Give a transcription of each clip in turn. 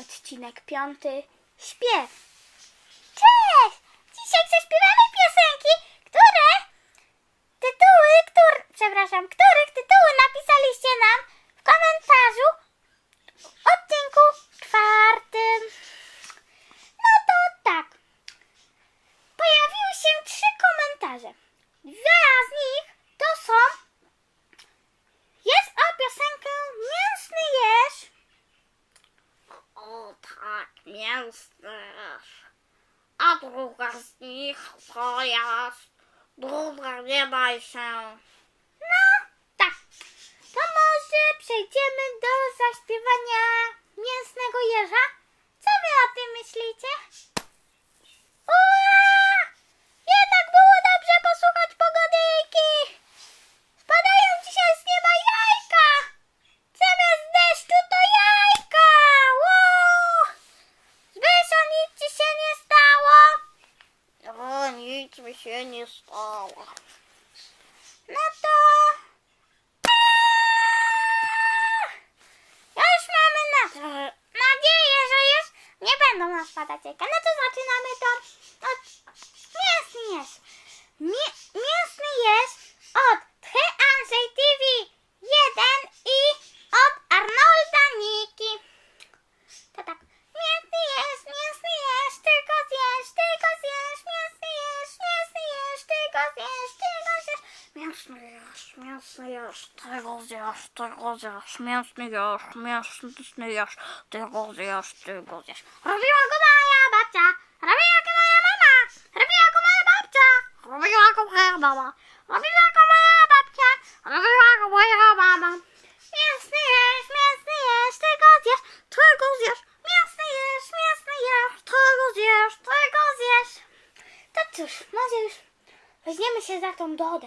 Odcinek piąty. Śpiew. Cześć! Dzisiaj zaśpiewamy piosenki, które tytuły, które, przepraszam, których tytuły napisaliście nam w komentarzu w odcinku czwartym. No to tak. Pojawiły się trzy komentarze. Dwa z nich to są jest o piosenkę Mięsny jesz. O A druga z nich to jest Dobra, nie baj się. No, tak. To może przejdziemy do zaśpiewania mięsnego jeża? Co wy o tym myślicie? Się nie stało. No to... Już mamy na to nadzieję, że już nie będą nas padać. No to zaczynamy to od mięsny jest. Mie mięsny jest od Tche Andrzej TV 1 i od Arnolda Niki. To tak. Mięsny jest, mięsny jest, tylko zjesz, tylko zjesz, mięsny jest, mięsny jest, tylko zjesz, tylko zjesz. Mięsny mięsny jesz, tego zjesz, tego zjesz, mięsny jesz, mięsny jesz, tego zjesz, tego zjesz. Robiła go moja babcia, robiła go moja mama, robiła go moja babcia, Robiła go moja mama, robiła go moja babcia. robiła go moja mama. Mięsny jesz, mięsny jesz, tylko zjesz, tylko zjesz. Mięsny jesz, mięsny jesz, tylko zjesz, tylko zjesz. To cóż, może już weźmiemy się za tą dodę.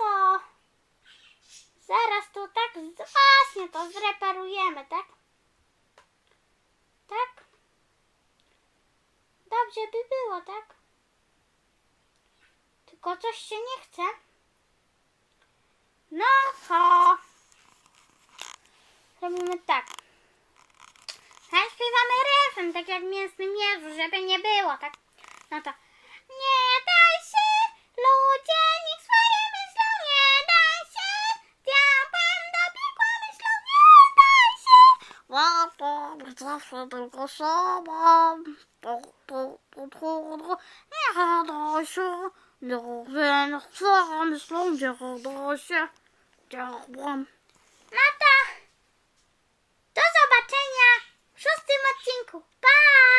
to zaraz tu tak właśnie to zreperujemy, tak? Tak? Dobrze by było, tak? Tylko coś się nie chce. No to robimy tak. Zaśpiewamy ryfem, tak jak mięsnym jeżu, żeby nie było, tak? No to Yardımcı